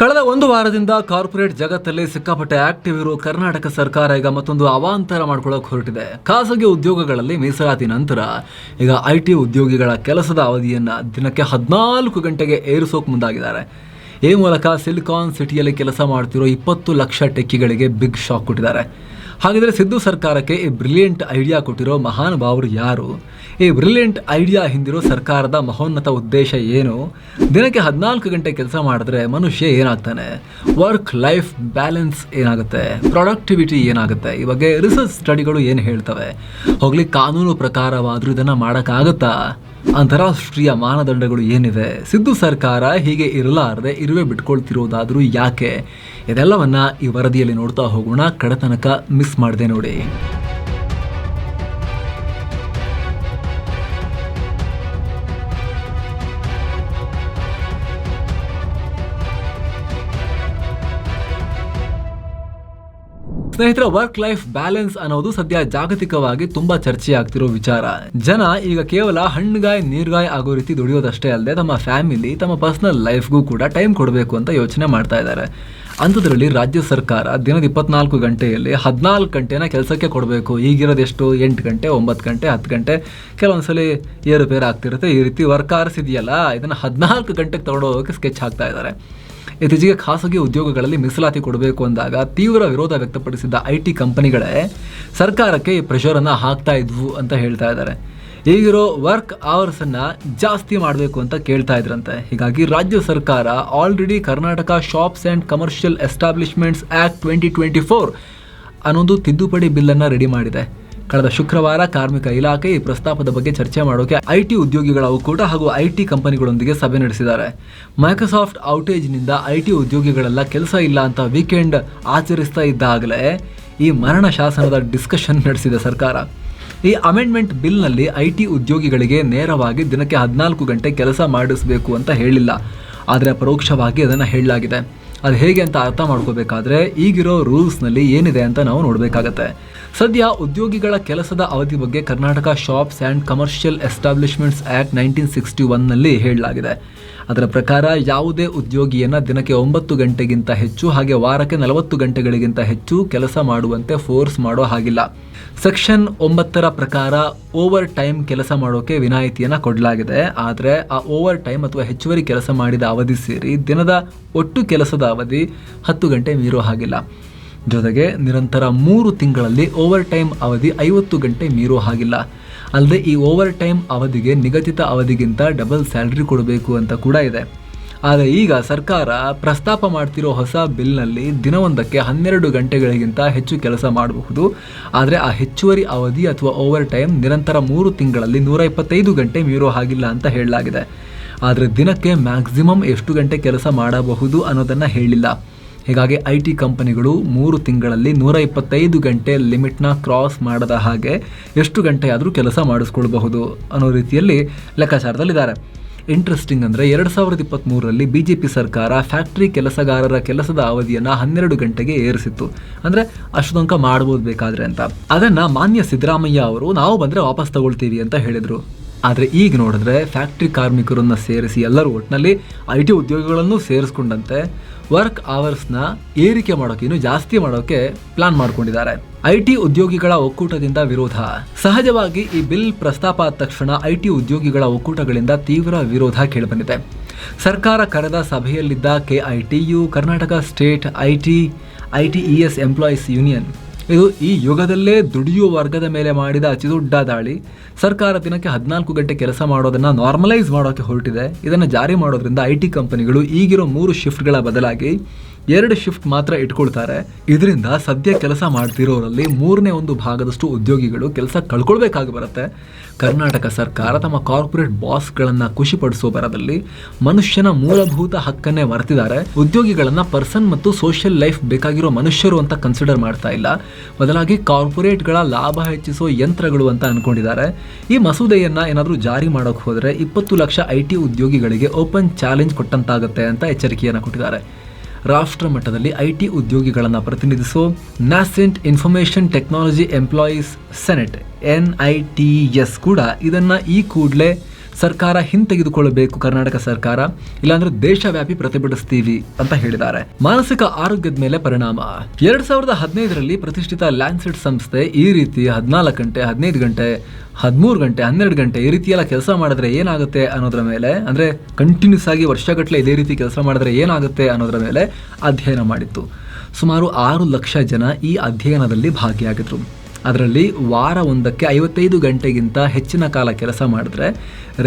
ಕಳೆದ ಒಂದು ವಾರದಿಂದ ಕಾರ್ಪೊರೇಟ್ ಜಗತ್ತಲ್ಲಿ ಸಿಕ್ಕಾಪಟ್ಟೆ ಆಕ್ಟಿವ್ ಇರೋ ಕರ್ನಾಟಕ ಸರ್ಕಾರ ಈಗ ಮತ್ತೊಂದು ಅವಾಂತರ ಮಾಡ್ಕೊಳ್ಳೋಕೆ ಹೊರಟಿದೆ. ಖಾಸಗಿ ಉದ್ಯೋಗಗಳಲ್ಲಿ ಮೀಸಲಾತಿ ನಂತರ ಈಗ ಐ ಟಿ ಉದ್ಯೋಗಿಗಳ ಕೆಲಸದ ಅವಧಿಯನ್ನು ದಿನಕ್ಕೆ ಹದಿನಾಲ್ಕು ಗಂಟೆಗೆ ಏರಿಸೋಕೆ ಮುಂದಾಗಿದ್ದಾರೆ. ಈ ಮೂಲಕ ಸಿಲಿಕಾನ್ ಸಿಟಿಯಲ್ಲಿ ಕೆಲಸ ಮಾಡ್ತಿರೋ ಇಪ್ಪತ್ತು ಲಕ್ಷ ಟೆಕ್ಕಿಗಳಿಗೆ ಬಿಗ್ ಶಾಕ್ ಕೊಟ್ಟಿದ್ದಾರೆ. ಹಾಗಿದ್ರೆ ಸಿದ್ದು ಸರ್ಕಾರಕ್ಕೆ ಈ ಬ್ರಿಲಿಯಂಟ್ ಐಡಿಯಾ ಕೊಟ್ಟಿರೋ ಮಹಾನುಭಾವರು ಯಾರು? ಈ ಬ್ರಿಲಿಯಂಟ್ ಐಡಿಯಾ ಹಿಂದಿರೋ ಸರ್ಕಾರದ ಮಹೋನ್ನತ ಉದ್ದೇಶ ಏನು? ದಿನಕ್ಕೆ ಹದಿನಾಲ್ಕು ಗಂಟೆ ಕೆಲಸ ಮಾಡಿದ್ರೆ ಮನುಷ್ಯ ಏನಾಗ್ತಾನೆ? ವರ್ಕ್ ಲೈಫ್ ಬ್ಯಾಲೆನ್ಸ್ ಏನಾಗುತ್ತೆ? ಪ್ರೊಡಕ್ಟಿವಿಟಿ ಏನಾಗುತ್ತೆ? ಈ ಬಗ್ಗೆ ರಿಸರ್ಚ್ ಸ್ಟಡಿಗಳು ಏನು ಹೇಳ್ತವೆ? ಹೋಗ್ಲಿ, ಕಾನೂನು ಪ್ರಕಾರವಾದರೂ ಇದನ್ನು ಮಾಡೋಕ್ಕಾಗತ್ತಾ? ಅಂತಾರಾಷ್ಟ್ರೀಯ ಮಾನದಂಡಗಳು ಏನಿವೆ? ಸಿದ್ದು ಸರ್ಕಾರ ಹೀಗೆ ಇರಲಾರದೆ ಇರುವೆ ಬಿಟ್ಕೊಳ್ತಿರೋದಾದರೂ ಯಾಕೆ? ಇದೆಲ್ಲವನ್ನು ಈ ವರದಿಯಲ್ಲಿ ನೋಡ್ತಾ ಹೋಗೋಣ. ಕಡತನಕ ಮಿಸ್ ಮಾಡಿದೆ ನೋಡಿ. ಸ್ನೇಹಿತರ ವರ್ಕ್ ಲೈಫ್ ಬ್ಯಾಲೆನ್ಸ್ ಅನ್ನೋದು ಸದ್ಯ ಜಾಗತಿಕವಾಗಿ ತುಂಬಾ ಚರ್ಚೆ ಆಗ್ತಿರೋ ವಿಚಾರ. ಜನ ಈಗ ಕೇವಲ ಹಣ್ಣುಗಾಯಿ, ನೀರ್ಗಾಯಿ ಆಗೋ ರೀತಿ ದುಡಿಯೋದಷ್ಟೇ ಅಲ್ಲದೆ ತಮ್ಮ ಫ್ಯಾಮಿಲಿ ತಮ್ಮ ಪರ್ಸನಲ್ ಲೈಫ್ಗೂ ಕೂಡ ಟೈಮ್ ಕೊಡಬೇಕು ಅಂತ ಯೋಚನೆ ಮಾಡ್ತಾ ಇದ್ದಾರೆ. ಅಂಥದ್ರಲ್ಲಿ ರಾಜ್ಯ ಸರ್ಕಾರ ದಿನದ ಇಪ್ಪತ್ನಾಲ್ಕು ಗಂಟೆಯಲ್ಲಿ ಹದಿನಾಲ್ಕು ಗಂಟೆನ ಕೆಲಸಕ್ಕೆ ಕೊಡಬೇಕು. ಈಗಿರೋದೆಷ್ಟು ಎಂಟು ಗಂಟೆ, ಒಂಬತ್ತು ಗಂಟೆ, ಹತ್ತು ಗಂಟೆ? ಕೆಲವೊಂದ್ಸಲಿ ಏರುಪೇರು ಆಗ್ತಿರುತ್ತೆ. ಈ ರೀತಿ ವರ್ಕ್ ಇದೆಯಲ್ಲ? ಇದನ್ನು ಹದಿನಾಲ್ಕು ಗಂಟೆಗೆ ತೊಗೊಂಡೋಗೋಕ್ಕೆ ಸ್ಕೆಚ್ ಹಾಕ್ತಾ ಇದ್ದಾರೆ. ಇತ್ತೀಚೆಗೆ ಖಾಸಗಿ ಉದ್ಯೋಗಗಳಲ್ಲಿ ಮೀಸಲಾತಿ ಕೊಡಬೇಕು ಅಂದಾಗ ತೀವ್ರ ವಿರೋಧ ವ್ಯಕ್ತಪಡಿಸಿದ್ದ ಐ ಟಿ ಕಂಪನಿಗಳೇ ಸರ್ಕಾರಕ್ಕೆ ಈ ಪ್ರೆಷರನ್ನು ಹಾಕ್ತಾ ಇದ್ವು ಅಂತ ಹೇಳ್ತಾ ಇದ್ದಾರೆ. ಈಗಿರೋ ವರ್ಕ್ ಅವರ್ಸನ್ನು ಜಾಸ್ತಿ ಮಾಡಬೇಕು ಅಂತ ಕೇಳ್ತಾ ಇದ್ರಂತೆ. ಹೀಗಾಗಿ ರಾಜ್ಯ ಸರ್ಕಾರ already Karnataka shops and commercial establishments act twenty twenty four ಅನ್ನೊಂದು ತಿದ್ದುಪಡಿ ಬಿಲ್ಲನ್ನು ರೆಡಿ ಮಾಡಿದೆ. ಕಳೆದ ಶುಕ್ರವಾರ ಕಾರ್ಮಿಕ ಇಲಾಖೆ ಈ ಪ್ರಸ್ತಾಪದ ಬಗ್ಗೆ ಚರ್ಚೆ ಮಾಡೋಕೆ ಐಟಿ ಉದ್ಯೋಗಿಗಳ ಒಕ್ಕೂಟ ಹಾಗೂ ಐಟಿ ಕಂಪನಿಗಳೊಂದಿಗೆ ಸಭೆ ನಡೆಸಿದ್ದಾರೆ. ಮೈಕ್ರೋಸಾಫ್ಟ್ ಔಟೇಜ್ನಿಂದ ಐಟಿ ಉದ್ಯೋಗಿಗಳೆಲ್ಲ ಕೆಲಸ ಇಲ್ಲ ಅಂತ ವೀಕೆಂಡ್ ಆಚರಿಸ್ತಾ ಇದ್ದಾಗಲೇ ಈ ಮರಣ ಶಾಸನದ ಡಿಸ್ಕಷನ್ ನಡೆಸಿದೆ ಸರ್ಕಾರ. ಈ ಅಮೆಂಡ್ಮೆಂಟ್ ಬಿಲ್ನಲ್ಲಿ ಐ ಟಿ ಉದ್ಯೋಗಿಗಳಿಗೆ ನೇರವಾಗಿ ದಿನಕ್ಕೆ ಹದಿನಾಲ್ಕು ಗಂಟೆ ಕೆಲಸ ಮಾಡಿಸಬೇಕು ಅಂತ ಹೇಳಿಲ್ಲ. ಆದರೆ ಪರೋಕ್ಷವಾಗಿ ಅದನ್ನು ಹೇಳಲಾಗಿದೆ. ಅದು ಹೇಗೆ ಅಂತ ಅರ್ಥ ಮಾಡ್ಕೋಬೇಕಾದ್ರೆ ಈಗಿರೋ ರೂಲ್ಸ್ನಲ್ಲಿ ಏನಿದೆ ಅಂತ ನಾವು ನೋಡಬೇಕಾಗತ್ತೆ. ಸದ್ಯ ಉದ್ಯೋಗಿಗಳ ಕೆಲಸದ ಅವಧಿ ಬಗ್ಗೆ Karnataka shops and commercial establishments act nineteen sixty ಒನ್ನಲ್ಲಿ ಹೇಳಲಾಗಿದೆ. ಅದರ ಪ್ರಕಾರ ಯಾವುದೇ ಉದ್ಯೋಗಿಯನ್ನು ದಿನಕ್ಕೆ ಒಂಬತ್ತು ಗಂಟೆಗಿಂತ ಹೆಚ್ಚು ಹಾಗೆ ವಾರಕ್ಕೆ ನಲವತ್ತು ಗಂಟೆಗಳಿಗಿಂತ ಹೆಚ್ಚು ಕೆಲಸ ಮಾಡುವಂತೆ ಫೋರ್ಸ್ ಮಾಡೋ ಹಾಗಿಲ್ಲ. ಸೆಕ್ಷನ್ ಒಂಬತ್ತರ ಪ್ರಕಾರ ಓವರ್ ಟೈಮ್ ಕೆಲಸ ಮಾಡೋಕೆ ವಿನಾಯಿತಿಯನ್ನು ಕೊಡಲಾಗಿದೆ. ಆದರೆ ಆ ಓವರ್ ಟೈಮ್ ಅಥವಾ ಹೆಚ್ಚುವರಿ ಕೆಲಸ ಮಾಡಿದ ಅವಧಿ ಸೇರಿ ದಿನದ ಒಟ್ಟು ಕೆಲಸದ ಅವಧಿ ಹತ್ತು ಗಂಟೆ ಮೀರೋ ಹಾಗಿಲ್ಲ. ಜೊತೆಗೆ ನಿರಂತರ ಮೂರು ತಿಂಗಳಲ್ಲಿ ಓವರ್ ಟೈಮ್ ಅವಧಿ ಐವತ್ತು ಗಂಟೆ ಮೀರೋ ಹಾಗಿಲ್ಲ. ಅಲ್ಲದೆ ಈ ಓವರ್ ಟೈಮ್ ಅವಧಿಗೆ ನಿಗದಿತ ಅವಧಿಗಿಂತ ಡಬಲ್ ಸ್ಯಾಲ್ರಿ ಕೊಡಬೇಕು ಅಂತ ಕೂಡ ಇದೆ. ಆದರೆ ಈಗ ಸರ್ಕಾರ ಪ್ರಸ್ತಾಪ ಮಾಡ್ತಿರೋ ಹೊಸ ಬಿಲ್ನಲ್ಲಿ ದಿನವೊಂದಕ್ಕೆ ಹನ್ನೆರಡು ಗಂಟೆಗಳಿಗಿಂತ ಹೆಚ್ಚು ಕೆಲಸ ಮಾಡಬಹುದು. ಆದರೆ ಆ ಹೆಚ್ಚುವರಿ ಅವಧಿ ಅಥವಾ ಓವರ್ ಟೈಮ್ ನಿರಂತರ ಮೂರು ತಿಂಗಳಲ್ಲಿ ನೂರ ಇಪ್ಪತ್ತೈದು ಗಂಟೆ ಮೀರೋ ಹಾಗಿಲ್ಲ ಅಂತ ಹೇಳಲಾಗಿದೆ. ಆದರೆ ದಿನಕ್ಕೆ ಮ್ಯಾಕ್ಸಿಮಮ್ ಎಷ್ಟು ಗಂಟೆ ಕೆಲಸ ಮಾಡಬಹುದು ಅನ್ನೋದನ್ನು ಹೇಳಿಲ್ಲ. ಹೀಗಾಗಿ ಐ ಟಿ ಕಂಪನಿಗಳು ಮೂರು ತಿಂಗಳಲ್ಲಿ ನೂರ ಇಪ್ಪತ್ತೈದು ಗಂಟೆ ಲಿಮಿಟ್ನ ಕ್ರಾಸ್ ಮಾಡದ ಹಾಗೆ ಎಷ್ಟು ಗಂಟೆಯಾದರೂ ಕೆಲಸ ಮಾಡಿಸ್ಕೊಳ್ಬಹುದು ಅನ್ನೋ ರೀತಿಯಲ್ಲಿ ಲೆಕ್ಕಾಚಾರದಲ್ಲಿದ್ದಾರೆ. ಇಂಟ್ರೆಸ್ಟಿಂಗ್ ಅಂದರೆ ಎರಡು ಸಾವಿರದ ಇಪ್ಪತ್ತ್ಮೂರರಲ್ಲಿ ಬಿ ಜೆ ಪಿ ಸರ್ಕಾರ ಫ್ಯಾಕ್ಟ್ರಿ ಕೆಲಸಗಾರರ ಕೆಲಸದ ಅವಧಿಯನ್ನು ಹನ್ನೆರಡು ಗಂಟೆಗೆ ಏರಿಸಿತ್ತು. ಅಂದರೆ ಅಷ್ಟು ತನಕ ಮಾಡ್ಬೋದು ಬೇಕಾದರೆ ಅಂತ. ಅದನ್ನು ಮಾನ್ಯ ಸಿದ್ದರಾಮಯ್ಯ ಅವರು, ನಾವು ಬಂದರೆ ವಾಪಸ್ ತಗೊಳ್ತೀವಿ ಅಂತ ಹೇಳಿದರು. ಆದರೆ ಈಗ ನೋಡಿದ್ರೆ ಫ್ಯಾಕ್ಟ್ರಿ ಕಾರ್ಮಿಕರನ್ನು ಸೇರಿಸಿ ಎಲ್ಲರೂ ಒಟ್ಟಿನಲ್ಲಿ ಐ ಟಿ ಉದ್ಯೋಗಿಗಳನ್ನು ಸೇರಿಸ್ಕೊಂಡಂತೆ. ವರ್ಕ್ ಅವರ್ಸ್ನ ಏರಿಕೆ ಮಾಡೋಕೆ, ಇನ್ನು ಜಾಸ್ತಿ ಮಾಡೋಕೆ ಪ್ಲಾನ್ ಮಾಡ್ಕೊಂಡಿದ್ದಾರೆ. ಐ ಟಿ ಉದ್ಯೋಗಿಗಳ ಒಕ್ಕೂಟದಿಂದ ವಿರೋಧ. ಸಹಜವಾಗಿ ಈ ಬಿಲ್ ಪ್ರಸ್ತಾಪ ಆದ ತಕ್ಷಣ ಐ ಟಿ ಉದ್ಯೋಗಿಗಳ ಒಕ್ಕೂಟಗಳಿಂದ ತೀವ್ರ ವಿರೋಧ ಕೇಳಿಬಂದಿದೆ. ಸರ್ಕಾರ ಕರೆದ ಸಭೆಯಲ್ಲಿದ್ದ K I T U Karnataka state I T I T E S employees union ಇದು ಈ ಯುಗದಲ್ಲೇ ದುಡಿಯುವ ವರ್ಗದ ಮೇಲೆ ಮಾಡಿದ ಅತಿದೊಡ್ಡ ದಾಳಿ. ಸರ್ಕಾರ ದಿನಕ್ಕೆ ಹದಿನಾಲ್ಕು ಗಂಟೆ ಕೆಲಸ ಮಾಡೋದನ್ನು ನಾರ್ಮಲೈಸ್ ಮಾಡೋಕೆ ಹೊರಟಿದೆ. ಇದನ್ನು ಜಾರಿ ಮಾಡೋದ್ರಿಂದ ಐ ಟಿ ಕಂಪನಿಗಳು ಈಗಿರೋ ಮೂರು ಶಿಫ್ಟ್ಗಳ ಬದಲಾಗಿ ಎರಡು ಶಿಫ್ಟ್ ಮಾತ್ರ ಇಟ್ಕೊಳ್ತಾರೆ. ಇದರಿಂದ ಸದ್ಯ ಕೆಲಸ ಮಾಡ್ತಿರೋರಲ್ಲಿ ಮೂರನೇ ಒಂದು ಭಾಗದಷ್ಟು ಉದ್ಯೋಗಿಗಳು ಕೆಲಸ ಕಳ್ಕೊಳ್ಬೇಕಾಗಿ ಬರುತ್ತೆ. ಕರ್ನಾಟಕ ಸರ್ಕಾರ ತಮ್ಮ ಕಾರ್ಪೊರೇಟ್ ಬಾಸ್ಗಳನ್ನು ಖುಷಿಪಡಿಸೋ ಬರದಲ್ಲಿ ಮನುಷ್ಯನ ಮೂಲಭೂತ ಹಕ್ಕನ್ನೇ ಮರೆತಿದ್ದಾರೆ. ಉದ್ಯೋಗಿಗಳನ್ನು ಪರ್ಸನ್ ಮತ್ತು ಸೋಷಿಯಲ್ ಲೈಫ್ ಬೇಕಾಗಿರೋ ಮನುಷ್ಯರು ಅಂತ ಕನ್ಸಿಡರ್ ಮಾಡ್ತಾ ಇಲ್ಲ. ಬದಲಾಗಿ ಕಾರ್ಪೊರೇಟ್ಗಳ ಲಾಭ ಹೆಚ್ಚಿಸೋ ಯಂತ್ರಗಳು ಅಂತ ಅನ್ಕೊಂಡಿದ್ದಾರೆ. ಈ ಮಸೂದೆಯನ್ನ ಏನಾದರೂ ಜಾರಿ ಮಾಡೋಕೆ ಹೋದರೆ ಇಪ್ಪತ್ತು ಲಕ್ಷ ಐ ಟಿ ಉದ್ಯೋಗಿಗಳಿಗೆ ಓಪನ್ ಚಾಲೆಂಜ್ ಕೊಟ್ಟಂತಾಗುತ್ತೆ ಅಂತ ಎಚ್ಚರಿಕೆಯನ್ನು ಕೊಟ್ಟಿದ್ದಾರೆ. ರಾಷ್ಟ್ರ ಮಟ್ಟದಲ್ಲಿ ಐ ಟಿ ಉದ್ಯೋಗಿಗಳನ್ನು ಪ್ರತಿನಿಧಿಸುವ nascent information technology employees senate N I T E ಕೂಡ ಇದನ್ನು ಈ ಕೂಡಲೇ ಸರ್ಕಾರ ಹಿಂತೆಗೆದುಕೊಳ್ಳಬೇಕು ಕರ್ನಾಟಕ ಸರ್ಕಾರ, ಇಲ್ಲಾಂದ್ರೆ ದೇಶವ್ಯಾಪಿ ಪ್ರತಿಭಟಿಸ್ತೀವಿ ಅಂತ ಹೇಳಿದ್ದಾರೆ. ಮಾನಸಿಕ ಆರೋಗ್ಯದ ಮೇಲೆ ಪರಿಣಾಮ. ಎರಡ್ ಸಾವಿರದ ಹದಿನೈದರಲ್ಲಿ ಪ್ರತಿಷ್ಠಿತ ಲ್ಯಾನ್ಸೆಟ್ ಸಂಸ್ಥೆ ಈ ರೀತಿ ಹದಿನಾಲ್ಕು ಗಂಟೆ, ಹದಿನೈದು ಗಂಟೆ, ಹದಿಮೂರು ಗಂಟೆ, ಹನ್ನೆರಡು ಗಂಟೆ ಈ ರೀತಿಯೆಲ್ಲ ಕೆಲಸ ಮಾಡಿದ್ರೆ ಏನಾಗುತ್ತೆ ಅನ್ನೋದ್ರ ಮೇಲೆ, ಅಂದ್ರೆ ಕಂಟಿನ್ಯೂಸ್ ಆಗಿ ವರ್ಷಗಟ್ಟಲೆ ಇದೇ ರೀತಿ ಕೆಲಸ ಮಾಡಿದ್ರೆ ಏನಾಗುತ್ತೆ ಅನ್ನೋದ್ರ ಮೇಲೆ ಅಧ್ಯಯನ ಮಾಡಿತ್ತು. ಸುಮಾರು ಆರು ಲಕ್ಷ ಜನ ಈ ಅಧ್ಯಯನದಲ್ಲಿ ಭಾಗಿಯಾಗಿದ್ರು. ಅದರಲ್ಲಿ ವಾರ ಒಂದಕ್ಕೆ ಐವತ್ತೈದು ಗಂಟೆಗಿಂತ ಹೆಚ್ಚಿನ ಕಾಲ ಕೆಲಸ ಮಾಡಿದ್ರೆ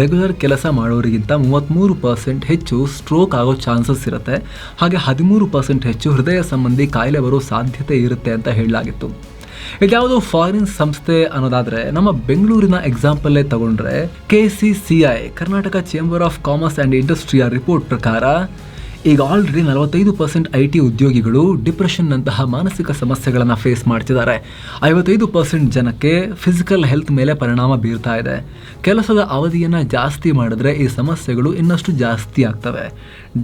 ರೆಗ್ಯುಲರ್ ಕೆಲಸ ಮಾಡೋರಿಗಿಂತ ಮೂವತ್ತ್ಮೂರು ಪರ್ಸೆಂಟ್ ಹೆಚ್ಚು ಸ್ಟ್ರೋಕ್ ಆಗೋ ಚಾನ್ಸಸ್ ಇರುತ್ತೆ. ಹಾಗೆ ಹದಿಮೂರು ಪರ್ಸೆಂಟ್ ಹೆಚ್ಚು ಹೃದಯ ಸಂಬಂಧಿ ಕಾಯಿಲೆ ಬರೋ ಸಾಧ್ಯತೆ ಇರುತ್ತೆ ಅಂತ ಹೇಳಲಾಗಿತ್ತು. ಇದ್ಯಾವುದು ಫಾರಿನ್ ಸಂಸ್ಥೆ ಅನ್ನೋದಾದರೆ ನಮ್ಮ ಬೆಂಗಳೂರಿನ ಎಕ್ಸಾಂಪಲ್ಲೇ ತಗೊಂಡ್ರೆ K C C I Karnataka chamber of commerce and ಇಂಡಸ್ಟ್ರಿಯ report ಪ್ರಕಾರ ಈಗ ಆಲ್ರೆಡಿ ನಲವತ್ತೈದು ಪರ್ಸೆಂಟ್ ಐ ಟಿ ಉದ್ಯೋಗಿಗಳು ಡಿಪ್ರೆಷನ್ನಂತಹ ಮಾನಸಿಕ ಸಮಸ್ಯೆಗಳನ್ನು ಫೇಸ್ ಮಾಡ್ತಿದ್ದಾರೆ. ಐವತ್ತೈದು ಪರ್ಸೆಂಟ್ ಜನಕ್ಕೆ ಫಿಸಿಕಲ್ ಹೆಲ್ತ್ ಮೇಲೆ ಪರಿಣಾಮ ಬೀರ್ತಾ ಇದೆ. ಕೆಲಸದ ಅವಧಿಯನ್ನು ಜಾಸ್ತಿ ಮಾಡಿದ್ರೆ ಈ ಸಮಸ್ಯೆಗಳು ಇನ್ನಷ್ಟು ಜಾಸ್ತಿ ಆಗ್ತವೆ.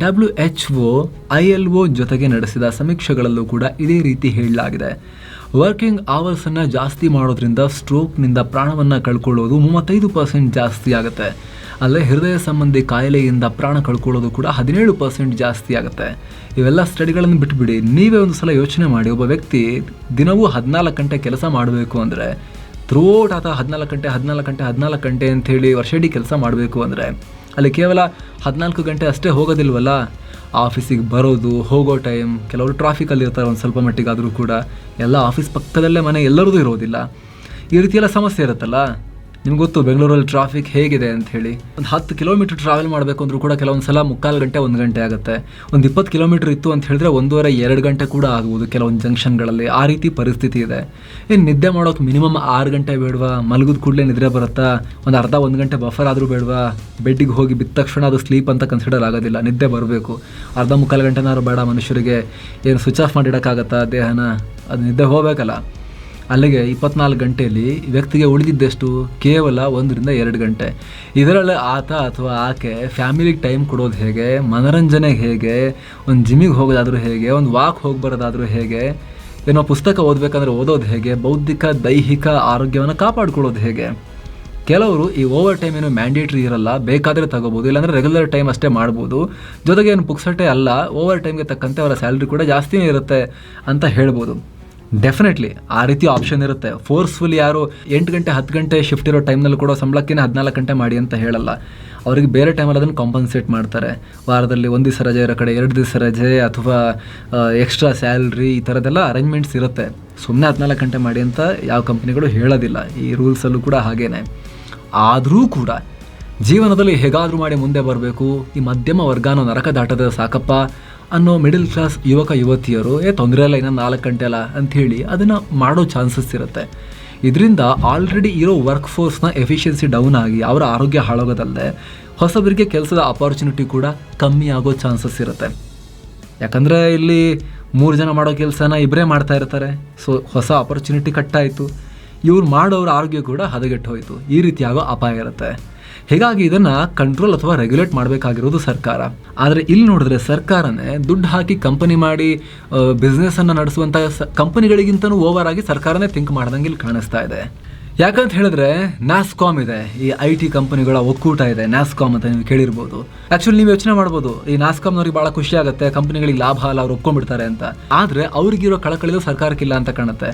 W H O I L O ಜೊತೆಗೆ ನಡೆಸಿದ ಸಮೀಕ್ಷೆಗಳಲ್ಲೂ ಕೂಡ ಇದೇ ರೀತಿ ಹೇಳಲಾಗಿದೆ. ವರ್ಕಿಂಗ್ ಅವರ್ಸನ್ನು ಜಾಸ್ತಿ ಮಾಡೋದ್ರಿಂದ ಸ್ಟ್ರೋಕ್ನಿಂದ ಪ್ರಾಣವನ್ನು ಕಳ್ಕೊಳ್ಳೋದು ಮೂವತ್ತೈದು ಪರ್ಸೆಂಟ್ ಜಾಸ್ತಿ ಆಗುತ್ತೆ. ಅಲ್ಲೇ ಹೃದಯ ಸಂಬಂಧಿ ಕಾಯಿಲೆಯಿಂದ ಪ್ರಾಣ ಕಳ್ಕೊಳ್ಳೋದು ಕೂಡ ಹದಿನೇಳು ಪರ್ಸೆಂಟ್ ಜಾಸ್ತಿ ಆಗುತ್ತೆ. ಇವೆಲ್ಲ ಸ್ಟಡಿಗಳನ್ನು ಬಿಟ್ಬಿಡಿ. ನೀವೇ ಒಂದು ಸಲ ಯೋಚನೆ ಮಾಡಿ. ಒಬ್ಬ ವ್ಯಕ್ತಿ ದಿನವೂ ಹದಿನಾಲ್ಕು ಗಂಟೆ ಕೆಲಸ ಮಾಡಬೇಕು ಅಂದರೆ ಥ್ರೂಔಟ್ ಆತ ಹದಿನಾಲ್ಕು ಗಂಟೆ ಹದಿನಾಲ್ಕು ಗಂಟೆ ಹದಿನಾಲ್ಕು ಗಂಟೆ ಅಂಥೇಳಿ ವರ್ಷಿಡೀ ಕೆಲಸ ಮಾಡಬೇಕು ಅಂದರೆ ಅಲ್ಲಿ ಕೇವಲ ಹದಿನಾಲ್ಕು ಗಂಟೆ ಅಷ್ಟೇ ಹೋಗೋದಿಲ್ವಲ್ಲ? ಆಫೀಸಿಗೆ ಬರೋದು, ಹೋಗೋ ಟೈಮ್, ಕೆಲವರು ಟ್ರಾಫಿಕಲ್ಲಿ ಇರ್ತಾರೆ ಒಂದು ಸ್ವಲ್ಪ ಮಟ್ಟಿಗಾದರೂ ಕೂಡ. ಎಲ್ಲ ಆಫೀಸ್ ಪಕ್ಕದಲ್ಲೇ ಮನೆ ಎಲ್ಲರದು ಇರೋದಿಲ್ಲ. ಈ ರೀತಿಯೆಲ್ಲ ಸಮಸ್ಯೆ ಇರುತ್ತಲ್ಲ? ನಿಮ್ಗೆ ಗೊತ್ತು, ಬೆಂಗಳೂರಲ್ಲಿ ಟ್ರಾಫಿಕ್ ಹೇಗಿದೆ ಅಂತ ಹೇಳಿ. ಒಂದು ಹತ್ತು ಕಿಲೋಮೀಟರ್ ಟ್ರಾವೆಲ್ ಮಾಡಬೇಕು ಅಂದ್ರೂ ಕೂಡ ಕೆಲವೊಂದು ಸಲ ಮುಕ್ಕಾಲು ಗಂಟೆ, ಒಂದು ಗಂಟೆ ಆಗುತ್ತೆ. ಒಂದು ಇಪ್ಪತ್ತು ಕಿಲೋಮೀಟರ್ ಇತ್ತು ಅಂತ ಹೇಳಿದ್ರೆ ಒಂದೂವರೆ, ಎರಡು ಗಂಟೆ ಕೂಡ ಆಗ್ಬೋದು ಕೆಲವೊಂದು ಜಂಕ್ಷನ್ಗಳಲ್ಲಿ. ಆ ರೀತಿ ಪರಿಸ್ಥಿತಿ ಇದೆ. ಏನು ನಿದ್ದೆ ಮಾಡೋಕೆ ಮಿನಿಮಮ್ ಆರು ಗಂಟೆ ಬೇಡವಾ? ಮಲಗಿದ ಕೂಡಲೇ ನಿದ್ರೆ ಬರುತ್ತಾ? ಒಂದು ಅರ್ಧ, ಒಂದು ಗಂಟೆ ಬಫರ್ ಆದರೂ ಬೇಡವಾ? ಬೆಡ್ಡಿಗೆ ಹೋಗಿ ಬಿದ್ದ ತಕ್ಷಣ ಅದು ಸ್ಲೀಪ್ ಅಂತ ಕನ್ಸಿಡರ್ ಆಗೋದಿಲ್ಲ. ನಿದ್ದೆ ಬರಬೇಕು. ಅರ್ಧ ಮುಕ್ಕಾಲು ಗಂಟೆನಾದ್ರು ಬೇಡ ಮನುಷ್ಯರಿಗೆ. ಏನು ಸ್ವಿಚ್ ಆಫ್ ಮಾಡಿಡೋಕ್ಕಾಗತ್ತಾ ದೇಹನ? ಅದು ನಿದ್ದೆ ಹೋಗಬೇಕಲ್ಲ. ಅಲ್ಲಿಗೆ ಇಪ್ಪತ್ನಾಲ್ಕು ಗಂಟೆಯಲ್ಲಿ ವ್ಯಕ್ತಿಗೆ ಉಳಿದಿದ್ದಷ್ಟು ಕೇವಲ ಒಂದರಿಂದ ಎರಡು ಗಂಟೆ. ಇದರಲ್ಲಿ ಆತ ಅಥವಾ ಆಕೆ ಫ್ಯಾಮಿಲಿಗೆ ಟೈಮ್ ಕೊಡೋದು ಹೇಗೆ ಮನೋರಂಜನೆಗೆ ಹೇಗೆ, ಒಂದು ಜಿಮ್ಮಿಗೆ ಹೋಗೋದಾದರೂ ಹೇಗೆ, ಒಂದು ವಾಕ್ ಹೋಗಿ ಬರೋದಾದರೂ ಹೇಗೆ, ಏನೋ ಪುಸ್ತಕ ಓದಬೇಕಂದ್ರೆ ಓದೋದು ಹೇಗೆ, ಬೌದ್ಧಿಕ, ದೈಹಿಕ ಆರೋಗ್ಯವನ್ನು ಕಾಪಾಡ್ಕೊಳ್ಳೋದು ಹೇಗೆ. ಕೆಲವರು ಈ ಓವರ್ ಟೈಮ್ ಏನು ಮ್ಯಾಂಡೇಟ್ರಿ ಇರಲ್ಲ, ಬೇಕಾದರೆ ತಗೋಬೋದು, ಇಲ್ಲಾಂದರೆ ರೆಗ್ಯುಲರ್ ಟೈಮ್ ಅಷ್ಟೇ ಮಾಡ್ಬೋದು. ಜೊತೆಗೆ ಏನು ಪುಕ್ಸಟ್ಟೆ ಅಲ್ಲ ಓವರ್ ಟೈಮ್ಗೆ ತಕ್ಕಂತೆ ಅವರ ಸ್ಯಾಲ್ರಿ ಕೂಡ ಜಾಸ್ತಿನೇ ಇರುತ್ತೆ ಅಂತ ಹೇಳ್ಬೋದು. ಡೆಫಿನೆಟ್ಲಿ ಆ ರೀತಿ ಆಪ್ಷನ್ ಇರುತ್ತೆ. ಫೋರ್ಸ್ಫುಲಿ ಯಾರು ಎಂಟು ಗಂಟೆ, ಹತ್ತು ಗಂಟೆ ಶಿಫ್ಟ್ ಇರೋ ಟೈಮ್ನಲ್ಲಿ ಕೂಡ ಸಂಬಳಕ್ಕೇ ಹದಿನಾಲ್ಕು ಗಂಟೆ ಮಾಡಿ ಅಂತ ಹೇಳಲ್ಲ. ಅವರಿಗೆ ಬೇರೆ ಟೈಮಲ್ಲಿ ಅದನ್ನು ಕಾಂಪನ್ಸೇಟ್ ಮಾಡ್ತಾರೆ. ವಾರದಲ್ಲಿ ಒಂದು ದಿವಸ ರಜೆ ಇರೋ ಕಡೆ, ಎರಡು ದಿವಸ ರಜೆ ಅಥವಾ ಎಕ್ಸ್ಟ್ರಾ ಸ್ಯಾಲ್ರಿ ಈ ಥರದ್ದೆಲ್ಲ ಅರೇಂಜ್ಮೆಂಟ್ಸ್ ಇರುತ್ತೆ. ಸುಮ್ಮನೆ ಹದಿನಾಲ್ಕು ಗಂಟೆ ಮಾಡಿ ಅಂತ ಯಾವ ಕಂಪ್ನಿಗಳು ಹೇಳೋದಿಲ್ಲ. ಈ ರೂಲ್ಸಲ್ಲೂ ಕೂಡ ಹಾಗೇನೆ. ಆದರೂ ಕೂಡ ಜೀವನದಲ್ಲಿ ಹೇಗಾದರೂ ಮಾಡಿ ಮುಂದೆ ಬರಬೇಕು. ಈ ಮಧ್ಯಮ ವರ್ಗಾನ ನರಕ ದಾಟದ ಸಾಕಪ್ಪ. ಅನ್ನೋ ಮಿಡಲ್ ಕ್ಲಾಸ್ ಯುವಕ ಯುವತಿಯರು, ಏ, ತೊಂದರೆ ಇಲ್ಲ ಇನ್ನೂ ನಾಲ್ಕು ಗಂಟೆ ಅಲ್ಲ ಅಂಥೇಳಿ ಅದನ್ನು ಮಾಡೋ ಚಾನ್ಸಸ್ ಇರುತ್ತೆ. ಇದರಿಂದ ಆಲ್ರೆಡಿ ಇರೋ ವರ್ಕ್ ಫೋರ್ಸ್ನ ಎಫಿಷಿಯನ್ಸಿ ಡೌನ್ ಆಗಿ ಅವರ ಆರೋಗ್ಯ ಹಾಳಾಗೋದಲ್ಲದೆ ಹೊಸಬರಿಗೆ ಕೆಲಸದ ಅಪಾರ್ಚುನಿಟಿ ಕೂಡ ಕಮ್ಮಿ ಆಗೋ ಚಾನ್ಸಸ್ ಇರುತ್ತೆ. ಯಾಕಂದರೆ ಇಲ್ಲಿ ಮೂರು ಜನ ಮಾಡೋ ಕೆಲಸನ ಇಬ್ಬರೇ ಮಾಡ್ತಾ ಇರ್ತಾರೆ. ಸೊ ಹೊಸ ಅಪರ್ಚುನಿಟಿ ಕಟ್ಟಾಯಿತು ಇವ್ರು ಮಾಡೋರ ಆರೋಗ್ಯ ಕೂಡ ಹದಗೆಟ್ಟು ಹೋಯಿತು. ಈ ರೀತಿ ಆಗೋ ಅಪಾಯ ಇರುತ್ತೆ. ಹೀಗಾಗಿ ಇದನ್ನು ಕಂಟ್ರೋಲ್ ಅಥವಾ ರೆಗ್ಯುಲೇಟ್ ಮಾಡಬೇಕಾಗಿರೋದು ಸರ್ಕಾರ. ಆದರೆ ಇಲ್ಲಿ ನೋಡಿದ್ರೆ ಸರ್ಕಾರನೇ ದುಡ್ಡು ಹಾಕಿ ಕಂಪನಿ ಮಾಡಿ ಬಿಸ್ನೆಸ್ಸನ್ನು ನಡೆಸುವಂಥ ಸ ಕಂಪನಿಗಳಿಗಿಂತನೂ ಓವರ್ ಆಗಿ ಸರ್ಕಾರನೇ ಥಿಂಕ್ ಮಾಡ್ದಂಗೆ ಇಲ್ಲಿ ಕಾಣಿಸ್ತಾ ಇದೆ. ಯಾಕಂತ ಹೇಳಿದ್ರೆ ನ್ಯಾಸ್ಕಾಮ್ ಇದೆ. ಈ ಐ ಟಿ ಕಂಪನಿಗಳ ಒಕ್ಕೂಟ ಇದೆ. ನ್ಯಾಸ್ಕಾಮ್ ಅಂತ ನೀವು ಕೇಳಿರ್ಬೋದು. ಆಕ್ಚುಲಿ ನೀವು ಯೋಚನೆ ಮಾಡ್ಬೋದು, ಈ ನ್ಯಾಸ್ಕಾಮ್ನವ್ರಿಗೆ ಬಹಳ ಖುಷಿ ಆಗುತ್ತೆ ಕಂಪನಿಗಳಿಗೆ ಲಾಭ ಅಲ್ಲ ಅವ್ರು ಒಪ್ಕೊಂಡ್ಬಿಡ್ತಾರೆ ಅಂತ. ಆದರೆ ಅವ್ರಿಗಿರೋ ಕಳಕಳಿದು ಸರ್ಕಾರಕ್ಕಿಲ್ಲ ಅಂತ ಕಾಣುತ್ತೆ.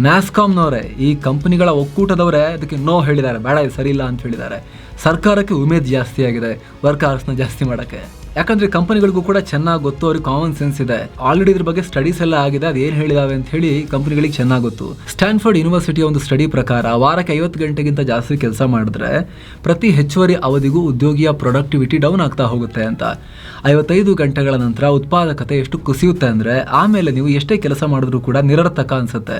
ನ್ಯಾಸ್ಕಾಮ್ನವರೇ ಈ ಕಂಪನಿಗಳ ಒಕ್ಕೂಟದವರೇ ಅದಕ್ಕೆ ನೋ ಹೇಳಿದ್ದಾರೆ. ಬೇಡ, ಇದು ಸರಿ ಇಲ್ಲ ಅಂತ ಹೇಳಿದ್ದಾರೆ. ಸರ್ಕಾರಕ್ಕೆ ಉಮೇದ್ ಜಾಸ್ತಿ ಆಗಿದೆ ವರ್ಕರ್ಸ್ನ ಜಾಸ್ತಿ ಮಾಡೋಕ್ಕೆ. ಯಾಕಂದ್ರೆ ಕಂಪನಿಗಳಿಗೂ ಕೂಡ ಚೆನ್ನಾಗಿ ಗೊತ್ತು, ಅವ್ರಿಗೆ ಕಾಮನ್ ಸೆನ್ಸ್ ಇದೆ. ಆಲ್ರೆಡಿ ಇದ್ರ ಬಗ್ಗೆ ಸ್ಟಡೀಸ್ ಎಲ್ಲ ಆಗಿದೆ, ಅದು ಏನ್ ಹೇಳಿದಾವೆ ಅಂತ ಹೇಳಿ ಕಂಪನಿಗಳಿಗೆ ಚೆನ್ನಾಗಿ ಗೊತ್ತು. ಸ್ಟ್ಯಾನ್ಫರ್ಡ್ ಯೂನಿವರ್ಸಿಟಿಯ ಒಂದು ಸ್ಟಡಿ ಪ್ರಕಾರ ವಾರಕ್ಕೆ ಐವತ್ತು ಗಂಟೆಗಿಂತ ಜಾಸ್ತಿ ಕೆಲಸ ಮಾಡಿದ್ರೆ ಪ್ರತಿ ಹೆಚ್ಚುವರಿ ಅವಧಿಗೂ ಉದ್ಯೋಗಿಯ ಪ್ರೊಡಕ್ಟಿವಿಟಿ ಡೌನ್ ಆಗ್ತಾ ಹೋಗುತ್ತೆ ಅಂತ. ಐವತ್ತೈದು ಗಂಟೆಗಳ ನಂತರ ಉತ್ಪಾದಕತೆ ಎಷ್ಟು ಕುಸಿಯುತ್ತೆ ಅಂದ್ರೆ ಆಮೇಲೆ ನೀವು ಎಷ್ಟೇ ಕೆಲಸ ಮಾಡಿದ್ರು ಕೂಡ ನಿರರ್ಥಕ ಅನ್ಸುತ್ತೆ.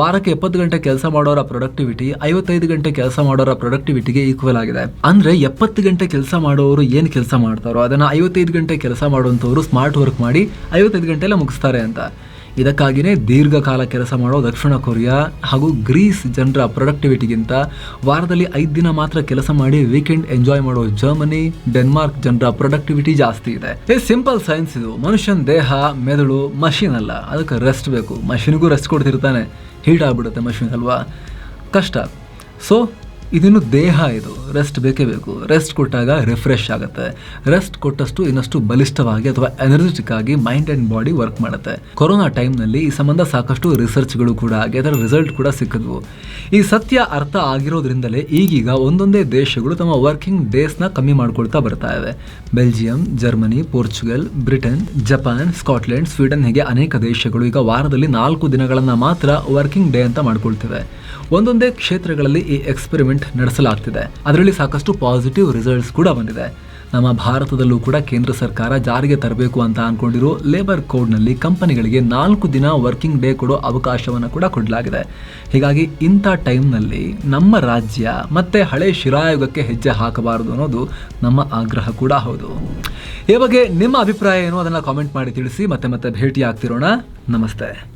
ವಾರಕ್ಕೆ ಎಪ್ಪತ್ತು ಗಂಟೆ ಕೆಲಸ ಮಾಡೋರ ಪ್ರೊಡಕ್ಟಿವಿಟಿ ಐವತ್ತೈದು ಗಂಟೆ ಕೆಲಸ ಮಾಡೋರ ಪ್ರೊಡಕ್ಟಿವಿಟಿಗೆ ಈಕ್ವಲ್ ಆಗಿದೆ. ಅಂದ್ರೆ ಎಪ್ಪತ್ತು ಗಂಟೆ ಕೆಲಸ ಮಾಡೋರು ಏನು ಕೆಲಸ ಮಾಡ್ತಾರೋ ಅದನ್ನ ಐವತ್ತೈದು ಗಂಟೆ ಕೆಲಸ ಮಾಡುವಂಥವ್ರು ಸ್ಮಾರ್ಟ್ ವರ್ಕ್ ಮಾಡಿ ಐವತ್ತೈದು ಗಂಟೆಲ್ಲ ಮುಗಿಸ್ತಾರೆ ಅಂತ. ಇದಕ್ಕಾಗಿಯೇ ದೀರ್ಘಕಾಲ ಕೆಲಸ ಮಾಡೋ ದಕ್ಷಿಣ ಕೊರಿಯಾ ಹಾಗೂ ಗ್ರೀಸ್ ಜನರ ಪ್ರೊಡಕ್ಟಿವಿಟಿಗಿಂತ ವಾರದಲ್ಲಿ ಐದು ದಿನ ಮಾತ್ರ ಕೆಲಸ ಮಾಡಿ ವೀಕೆಂಡ್ ಎಂಜಾಯ್ ಮಾಡೋ ಜರ್ಮನಿ, ಡೆನ್ಮಾರ್ಕ್ ಜನರ ಪ್ರೊಡಕ್ಟಿವಿಟಿ ಜಾಸ್ತಿ ಇದೆ. ಈ ಸಿಂಪಲ್ ಸೈನ್ಸ್ ಇದು. ಮನುಷ್ಯನ ದೇಹ, ಮೆದುಳು ಮಷಿನ್ ಅಲ್ಲ. ಅದಕ್ಕೆ ರೆಸ್ಟ್ ಬೇಕು. ಮಷಿನ್ಗೂ ರೆಸ್ಟ್ ಕೊಡ್ತಿರ್ತಾನೆ. ಹೀಟ್ ಆಗ್ಬಿಡುತ್ತೆ ಮಷಿನ್ ಅಲ್ವಾ? ಕಷ್ಟ. ಸೊ ಇದಿನ್ನು ದೇಹ ಇದು. ರೆಸ್ಟ್ ಬೇಕೇ ಬೇಕು. ರೆಸ್ಟ್ ಕೊಟ್ಟಾಗ ರಿಫ್ರೆಶ್ ಆಗುತ್ತೆ. ರೆಸ್ಟ್ ಕೊಟ್ಟಷ್ಟು ಇನ್ನಷ್ಟು ಬಲಿಷ್ಠವಾಗಿ ಅಥವಾ ಎನರ್ಜೆಟಿಕ್ ಆಗಿ ಮೈಂಡ್ ಅಂಡ್ ಬಾಡಿ ವರ್ಕ್ ಮಾಡುತ್ತೆ. ಕೊರೋನಾ ಟೈಮ್ನಲ್ಲಿ ಈ ಸಂಬಂಧ ಸಾಕಷ್ಟು ರಿಸರ್ಚ್ಗಳು ಕೂಡ ಆಗಿ ಅದರ ರಿಸಲ್ಟ್ ಕೂಡ ಸಿಕ್ಕಿದ್ವು. ಈ ಸತ್ಯ ಅರ್ಥ ಆಗಿರೋದ್ರಿಂದಲೇ ಈಗೀಗ ಒಂದೊಂದೇ ದೇಶಗಳು ತಮ್ಮ ವರ್ಕಿಂಗ್ ಡೇಸ್ನ ಕಮ್ಮಿ ಮಾಡ್ಕೊಳ್ತಾ ಬರ್ತಾ ಇವೆ. Belgium Germany Portugal Britain Japan Scotland Sweden ಹೀಗೆ ಅನೇಕ ದೇಶಗಳು ಈಗ ವಾರದಲ್ಲಿ ನಾಲ್ಕು ದಿನಗಳನ್ನು ಮಾತ್ರ ವರ್ಕಿಂಗ್ ಡೇ ಅಂತ ಮಾಡ್ಕೊಳ್ತಿವೆ. ಒಂದೊಂದೇ ಕ್ಷೇತ್ರಗಳಲ್ಲಿ ಈ ಎಕ್ಸ್ಪೆರಿಮೆಂಟ್ ನಡೆಸಲಾಗ್ತಿದೆ. ಅದರಲ್ಲಿ ಸಾಕಷ್ಟು ಪಾಸಿಟಿವ್ ರಿಸಲ್ಟ್ಸ್ ಕೂಡ ಬಂದಿದೆ. ನಮ್ಮ ಭಾರತದಲ್ಲೂ ಕೂಡ ಕೇಂದ್ರ ಸರ್ಕಾರ ಜಾರಿಗೆ ತರಬೇಕು ಅಂತ ಅನ್ಕೊಂಡಿರೋ ಲೇಬರ್ ಕೋಡ್ನಲ್ಲಿ ಕಂಪನಿಗಳಿಗೆ ನಾಲ್ಕು ದಿನ ವರ್ಕಿಂಗ್ ಡೇ ಕೊಡೋ ಅವಕಾಶವನ್ನು ಕೂಡ ಕೊಡಲಾಗಿದೆ. ಹೀಗಾಗಿ ಇಂಥ ಟೈಮ್ನಲ್ಲಿ ನಮ್ಮ ರಾಜ್ಯ ಮತ್ತೆ ಹಳೆ ಶಿರಾಯುಗಕ್ಕೆ ಹೆಜ್ಜೆ ಹಾಕಬಾರದು ಅನ್ನೋದು ನಮ್ಮ ಆಗ್ರಹ ಕೂಡ ಹೌದು. ಈ ಬಗ್ಗೆ ನಿಮ್ಮ ಅಭಿಪ್ರಾಯ ಏನು? ಅದನ್ನು ಕಾಮೆಂಟ್ ಮಾಡಿ ತಿಳಿಸಿ, ಮತ್ತೆ ಮತ್ತೆ ಭೇಟಿ ಆಗ್ತಿರೋಣ ನಮಸ್ತೆ.